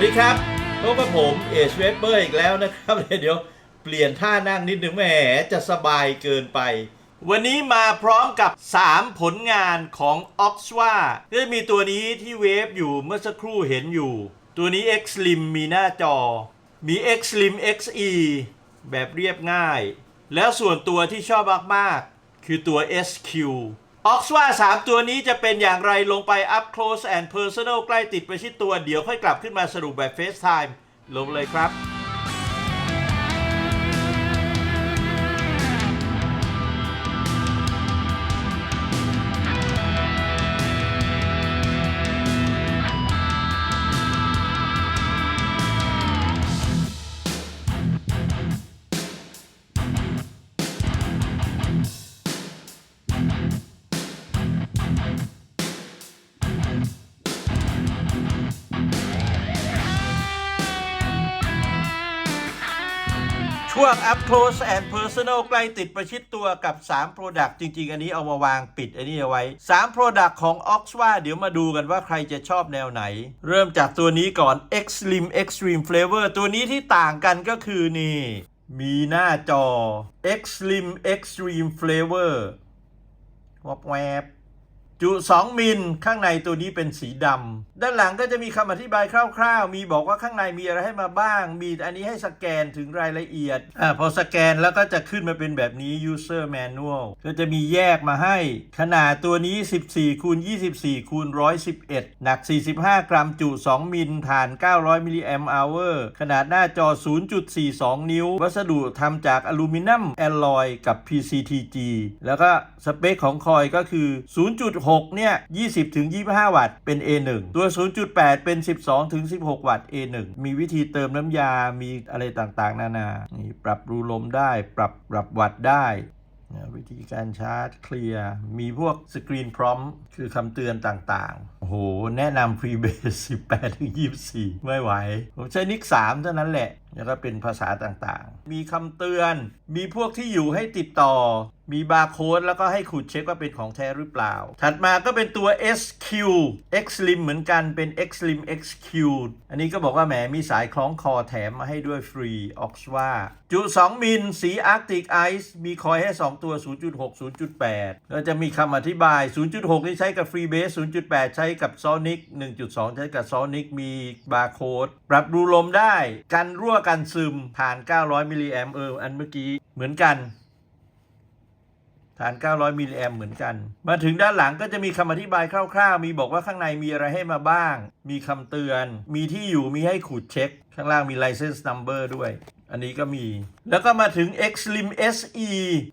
วัสดีครับพบกับผมเอชเวเปอร์อีกแล้วนะครับ เดี๋ยวเปลี่ยนท่านั่งนิดนึงแหมจะสบายเกินไป วันนี้มาพร้อมกับ 3 ผลงานของ o x w a ก็จะมีตัวนี้ที่เวฟอยู่เมื่อสักครู่เห็นอยู่ ตัวนี้ X Slim มีหน้าจอ มี X Slim XE แบบเรียบง่าย แล้วส่วนตัวที่ชอบมากๆ คือตัว SQ o x w a 3ตัวนี้จะเป็นอย่างไรลงไป up close and personal ใกล้ติดประชิดตัวเดี๋ยวค่อยกลับขึ้นมาสรุปแบบ FaceTime ลงเลยครับ วง up close and personal ใกล้ติดประชิดตัวกับ 3 Product จริง ๆ อันนี้เอามาวางปิดอันนี้เอาไว้ 3 Product ของ Oxwa เดี๋ยวมาดูกันว่าใครจะชอบแนวไหน เริ่มจากตัวนี้ก่อน X Slim Extreme Flavor ตัวนี้ที่ต่างกันก็คือนี่ มีหน้าจอ X Slim Extreme Flavor วับแวบ จุ 2 มิล ข้างในตัวนี้เป็นสีดำ ด้านหลังก็จะมีคำอธิบายคร่าวๆ มีบอกว่าข้างในมีอะไรให้มาบ้าง มีอันนี้ให้สแกนถึงรายละเอียด อ่า พอสแกนแล้วก็จะขึ้นมาเป็นแบบนี้ user manual ก็จะมีแยกมาให้ ขนาดตัวนี้ 14คูณ24คูณ111 หนัก 45 กรัม จุ 2 มิล ฐาน 900 มิลลิแอมป์อเวอร์ ขนาดหน้าจอ 0.42 นิ้ว วัสดุทำจากอลูมิเนียมแอลลอยกับ PCTG แล้วก็สเปคของคอยก็คือ 0.6 6 เนี่ย 20ถึง25 วัตต์ เป็น A1 ตัว 0.8 เป็น 12ถึง16 วัตต์ A1 มีวิธีเติมน้ำยา มีอะไรต่างๆ นานา นี่ปรับรูลมได้ ปรับปรับวัตต์ได้วิธีการชาร์จเคลียร์ มีพวกสกรีนพร้อม คือคำเตือนต่างๆ โอ้โห แนะนำ Freebase 18ถึง24 ไม่ไหว ผมใช้นิก 3 เท่านั้นแหละแล้วก็เป็นภาษาต่างๆ มีคำเตือน มีพวกที่อยู่ให้ติดต่อ มีบาร์โค้ดแล้วก็ให้ขูดเช็คว่าเป็นของแท้หรือเปล่า ถัดมาก็เป็นตัว SQ Xlim เหมือนกันเป็น Xlim XQ อันนี้ก็บอกว่าแหมมีสายคล้องคอแถมมาให้ด้วยฟรี Oxwa จุ 2 มิล สี Arctic Ice มีคอยให้ 2 ตัว 0.6 0.8 แล้วจะมีคำอธิบาย 0.6 นี่ใช้กับ Freebase 0.8 ใช้กับ Sonic 1.2 ใช้กับ Sonic มีบาร์โค้ดปรับรูลมได้กันรั่วกันซึมผ่าน 900 มิลลิแอมเอออันเมื่อกี้เหมือนกัน ฐาน 900 มิลลิแอมเหมือนกัน มาถึงด้านหลังก็จะมีคำอธิบายคร่าวๆ มีบอกว่าข้างในมีอะไรให้มาบ้าง มีคำเตือน มีที่อยู่มีให้ขูดเช็ค ข้างล่างมี license number ด้วย อันนี้ก็มี แล้วก็มาถึง X Slim SE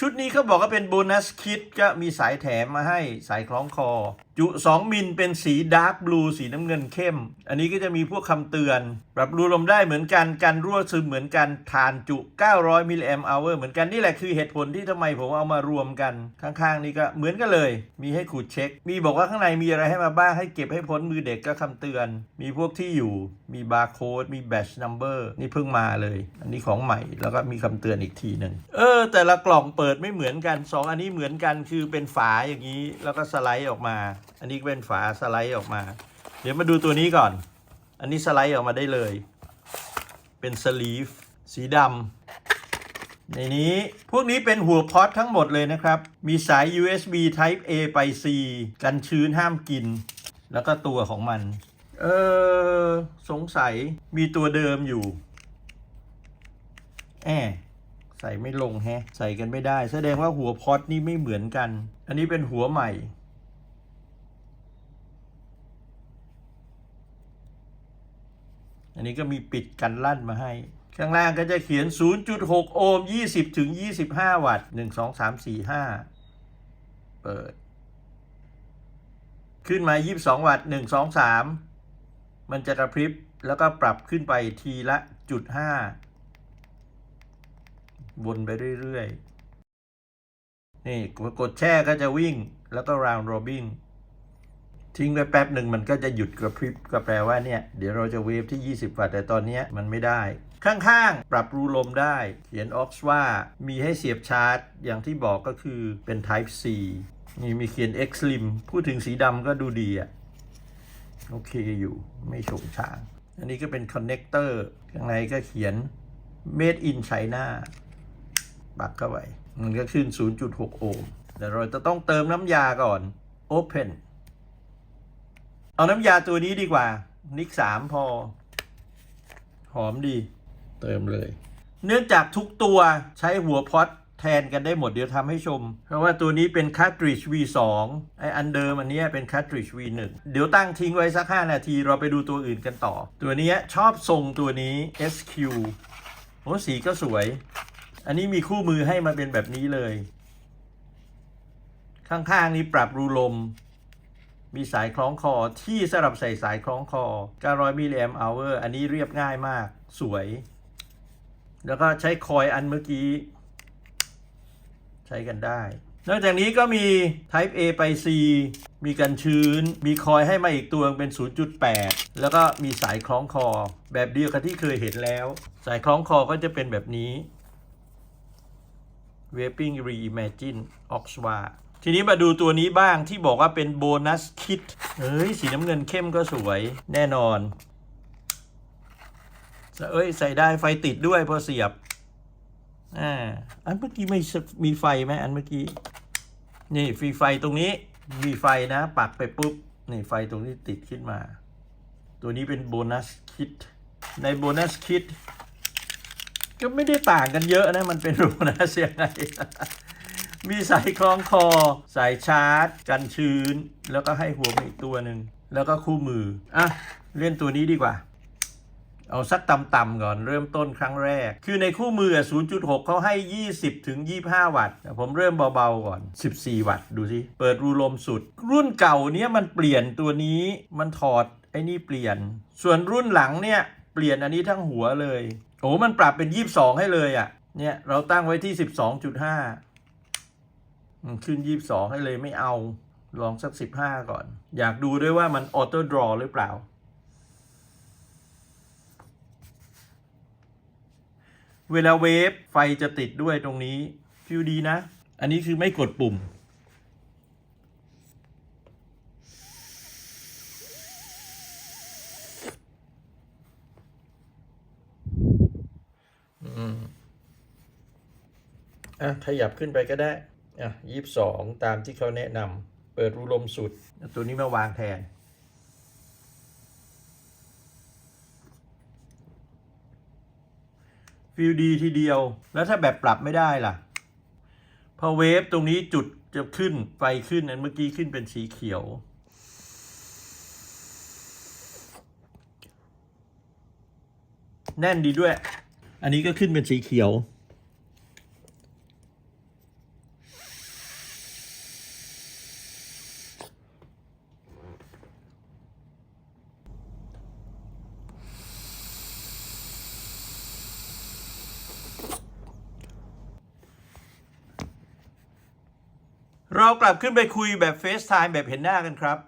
ชุดนี้เขาบอกว่าเป็นโบนัสคิดก็มีสายแถมมาให้สายคล้องคอ จุ 2 มิลเป็นสีดาร์กบลูสีน้ำเงินเข้ม อันนี้ก็จะมีพวกคำเตือน ปรับรูลมได้เหมือนกัน กันรั่วซึมเหมือนกันฐานจุ 900มิลลิแอมป์อเวอร์เหมือนกัน นี่แหละคือเหตุผลที่ทำไมผมเอามารวมกัน ข้างๆ นี่ก็เหมือนกันเลย มีให้ขูดเช็ค มีบอกว่าข้างในมีอะไรให้มาบ้างให้เก็บให้พ้นมือเด็กก็คำเตือน มีพวกที่อยู่ มีบาร์โค้ดมีแบชนัมเบอร์นี่เพิ่งมาเลย อันนี้ของใหม่แล้วก็มีคำเตือนอีกทีหนึ่งเออ แต่ละกล่องเปิดไม่เหมือนกันสองอันนี้เหมือนกันคือเป็นฝาอย่างนี้ แล้วก็สไลด์ออกมา อันนี้ก็เป็นฝาสไลด์ออกมา เดี๋ยวมาดูตัวนี้ก่อน อันนี้สไลด์ออกมาได้เลย เป็นสลีฟสีดำในนี้พวกนี้เป็นหัวพอตทั้งหมดเลยนะครับ มีสาย USB Type A ไป C กันชื้นห้ามกิน แล้วก็ตัวของมัน เออ สงสัยมีตัวเดิมอยู่ แอใส่ไม่ลงแฮะ ใส่กันไม่ได้ แสดงว่าหัวพอตนี่ไม่เหมือนกัน อันนี้เป็นหัวใหม่ อันนี้ก็มีปิดกันลั่นมาให้ ข้างล่างก็จะเขียน 0.6 โอห์ม 20 ถึง 25 วัตต์ 1 2 3 4 5 เปิด ขึ้นมา 22 วัตต์ 1 2 3 มันจะกระพริบแล้วก็ปรับขึ้นไปทีละจุด5วนไปเรื่อยๆ นี่กดแช่ก็จะวิ่งแล้วก็ round robin ทิ้งไว้แป๊บหนึ่งมันก็จะหยุดกระพริบก็แปลว่าเนี่ย เดี๋ยวเราจะเวฟที่ 20 วัตต์แต่ตอนนี้มันไม่ได้ ข้างๆ ปรับรูลมได้ เขียน OX ว่ามีให้เสียบชาร์จ อย่างที่บอกก็คือเป็น Type C นี่มีเขียน X Slim พูดถึงสีดำก็ดูดีอะ โอเคอยู่ไม่โฉงฉาง อันนี้ก็เป็นคอนเน c เตอร์ข้างในก็เขียน made in China ปักเข้าไปมันก็ขึ้น 0.6 โอห์มแต่เราจะต้องเติมน้ำยาก่อน Open เอาน้ำยาตัวนี้ดีกว่า นิก3พอ หอมดี เติมเลย เนื่องจากทุกตัวใช้หัวพอต แทนกันได้หมดเดี๋ยวทำให้ชม เพราะว่าตัวนี้เป็น cartridge V2 ไออันเดิมอันนี้เป็น cartridge V1 เดี๋ยวตั้งทิ้งไว้สัก 5 นาทีเราไปดูตัวอื่นกันต่อ ตัวนี้ชอบทรงตัวนี้ SQ โอ้สีก็สวย อันนี้มีคู่มือให้มาเป็นแบบนี้เลย ข้างๆนี้ปรับรูลม มีสายคล้องคอที่สำหรับใส่สายคล้องคอ900มิลลิแอมป์อเวอร์อันนี้เรียบง่ายมากสวย แล้วก็ใช้คอยอันเมื่อกี้ ใช้กันได้ นอกจากนี้ก็มี Type A ไป C มีกันชื้น มีคอยให้มาอีกตัวเป็น 0.8 แล้วก็มีสายคล้องคอ แบบเดียวกับที่เคยเห็นแล้ว สายคล้องคอก็จะเป็นแบบนี้ Vaping Reimagine Oxwa ทีนี้มาดูตัวนี้บ้างที่บอกว่าเป็นโบนัสคิดเฮ้ย สีน้ำเงินเข้มก็สวยแน่นอนเอ้ย ใส่ได้ไฟติดด้วยพอเสียบ อ่าอันเมื่อกี้ไม่มีไฟไหมอันเมื่อกี้ นี่ฟรีไฟตรงนี้ มีไฟนะปักไปปุ๊บ นี่ไฟตรงนี้ติดขึ้นมา ตัวนี้เป็นโบนัสคิด ในโบนัสคิดก็ไม่ได้ต่างกันเยอะนะ มันเป็นโบนัสยังไงมีสายคล้องคอ สายชาร์จ กันชื้น แล้วก็ให้หัวมาอีกตัวหนึ่ง แล้วก็คู่มือ อะ เล่นตัวนี้ดีกว่า เอาสักต่ำๆก่อนเริ่มต้นครั้งแรก คือในคู่มือ 0.6 เขาให้ 20 ถึง 25 วัตต์แต่ผมเริ่มเบาๆก่อน 14 วัตต์ดูสิ เปิดรูลมสุด รุ่นเก่าเนี้ยมันเปลี่ยนตัวนี้มันถอดไอ้นี่เปลี่ยน ส่วนรุ่นหลังเนี่ยเปลี่ยนอันนี้ทั้งหัวเลย โอ้มันปรับเป็น 22 ให้เลยอะ่ะ เนี่ยเราตั้งไว้ที่ 12.5อืมขึ้น 22 ให้เลยไม่เอา ลองสัก 15 ก่อน อยากดูด้วยว่ามันออโต้ดรอหรือเปล่า เวลาเวฟไฟจะติดด้วยตรงนี้ฟิวดีนะ อันนี้คือไม่กดปุ่ม อืม อะ ขยับขึ้นไปก็ได้ อะยี่สิบสองตามที่เขาแนะนำ เปิดรูลมสุดเอาตัวนี้มาวางแทน ฟิลดีทีเดียว แล้วถ้าแบบปรับไม่ได้ล่ะ พอเวฟตรงนี้จุดจะขึ้นไฟขึ้นอันเมื่อกี้ขึ้นเป็นสีเขียว แน่นดีด้วย อันนี้ก็ขึ้นเป็นสีเขียว เรากลับขึ้นไปคุยแบบเฟซไทม์แบบเห็นหน้ากันครับ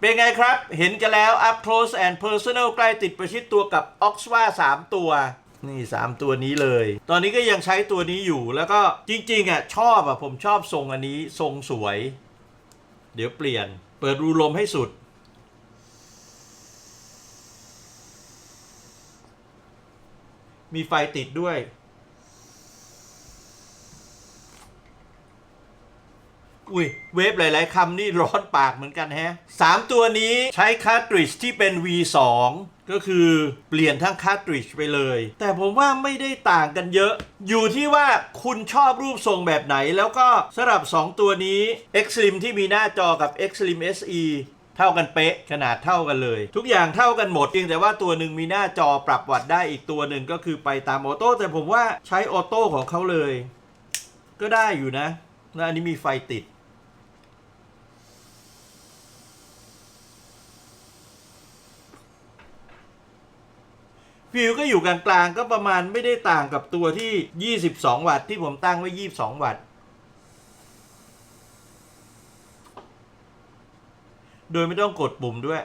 เป็นไงครับ เห็นกันแล้ว up close and personal ใกล้ติดประชิดตัวกับ Oxwa 3 ตัวนี่ 3 ตัวนี้เลย ตอนนี้ก็ยังใช้ตัวนี้อยู่แล้วก็จริงๆอะชอบอะผมชอบทรงอันนี้ทรงสวย เดี๋ยวเปลี่ยน เปิดรูลมให้สุด มีไฟติดด้วย อุ้ยเวฟหลาย ๆคำนี่ร้อนปากเหมือนกันแฮะสามตัวนี้ใช้คาร์ตริดจที่เป็น V2 ก็คือเปลี่ยนทั้งคาร์ตริดจไปเลย แต่ผมว่าไม่ได้ต่างกันเยอะ อยู่ที่ว่าคุณชอบรูปทรงแบบไหน แล้วก็สำหรับ 2 ตัวนี้ X-Slim ที่มีหน้าจอกับ X-Slim SE เท่ากันเป๊ะขนาดเท่ากันเลย ทุกอย่างเท่ากันหมดเพียงแต่ว่าตัวหนึ่งมีหน้าจอปรับวัดได้อีกตัวหนึ่งก็คือไปตามออโต้แต่ผมว่าใช้ออโต้ของเขาเลย ก็ได้อยู่นะแล้วอันนี้มีไฟติด ฟิวก็อยู่กลางๆก็ประมาณไม่ได้ต่างกับตัวที่ 22 วัตต์ที่ผมตั้งไว้ 22 วัตต์ โดยไม่ต้องกดปุ่มด้วย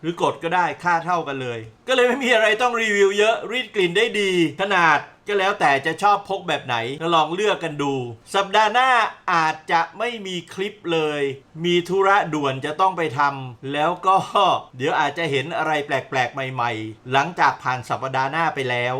หรือกดก็ได้ค่าเท่ากันเลย ก็เลยไม่มีอะไรต้องรีวิวเยอะรีดกลิ่นได้ดี ขนาด ก็แล้วแต่จะชอบพกแบบไหนก็ลองเลือกกันดู สัปดาห์หน้าอาจจะไม่มีคลิปเลย มีธุระด่วนจะต้องไปทำแล้วก็เดี๋ยวอาจจะเห็นอะไรแปลกๆ ใหม่ๆ หลังจากผ่านสัปดาห์หน้าไปแล้ว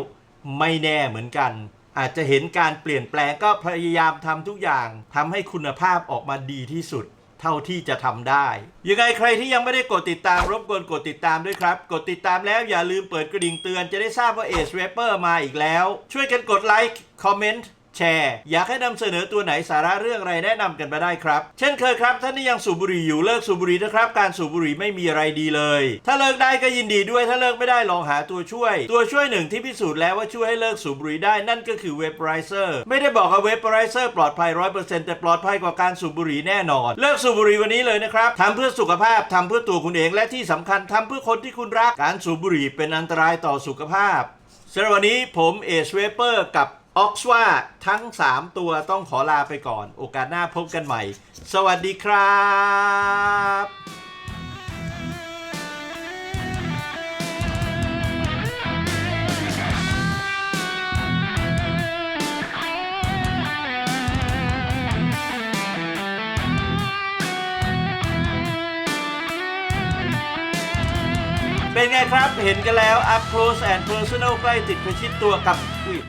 ไม่แน่เหมือนกัน อาจจะเห็นการเปลี่ยนแปลงก็พยายามทำทุกอย่างทำให้คุณภาพออกมาดีที่สุด เท่าที่จะทำได้ ยังไงใครที่ยังไม่ได้กดติดตามรบกวนกดติดตามด้วยครับ กดติดตามแล้วอย่าลืมเปิดกระดิ่งเตือนจะได้ทราบว่าเอชเวเปอร์มาอีกแล้ว ช่วยกันกดไลค์คอมเมนต์ แชร์ อยากให้นำเสนอตัวไหนสาระเรื่องอะไรแนะนำกันมาได้ครับ เช่นเคยครับ ท่านที่ยังสูบบุหรี่อยู่เลิกสูบบุหรี่นะครับ การสูบบุหรี่ไม่มีอะไรดีเลย ถ้าเลิกได้ก็ยินดีด้วยถ้าเลิกไม่ได้ลองหาตัวช่วย ตัวช่วยหนึ่งที่พิสูจน์แล้วว่าช่วยให้เลิกสูบบุหรี่ได้นั่นก็คือเว p ไรเซอร์ไม่ได้บอกว่าเว p ไรเซอร์ปลอดภัย100%แต่ปลอดภัยกว่าการสูบบุหรี่แน่นอน เลิกสูบบุหรี่วันนี้เลยนะครับทำเพื่อสุขภาพทำเพื่อตัวคุณเองและที่สำคัญทำเพื่อคนที่คุณรักการสูบบุหรี่เป็นอันตรายต่อสุขภาพสำหรับวันนี้ผมเอชเวเปอร์กับ ออกซว่าทั้ง 3 ตัวต้องขอลาไปก่อน โอกาสหน้าพบกันใหม่ สวัสดีครับเป็นไงครับ เห็นกันแล้ว up close and personal ใกล้ติดประชิดตัวกับอุ๊ย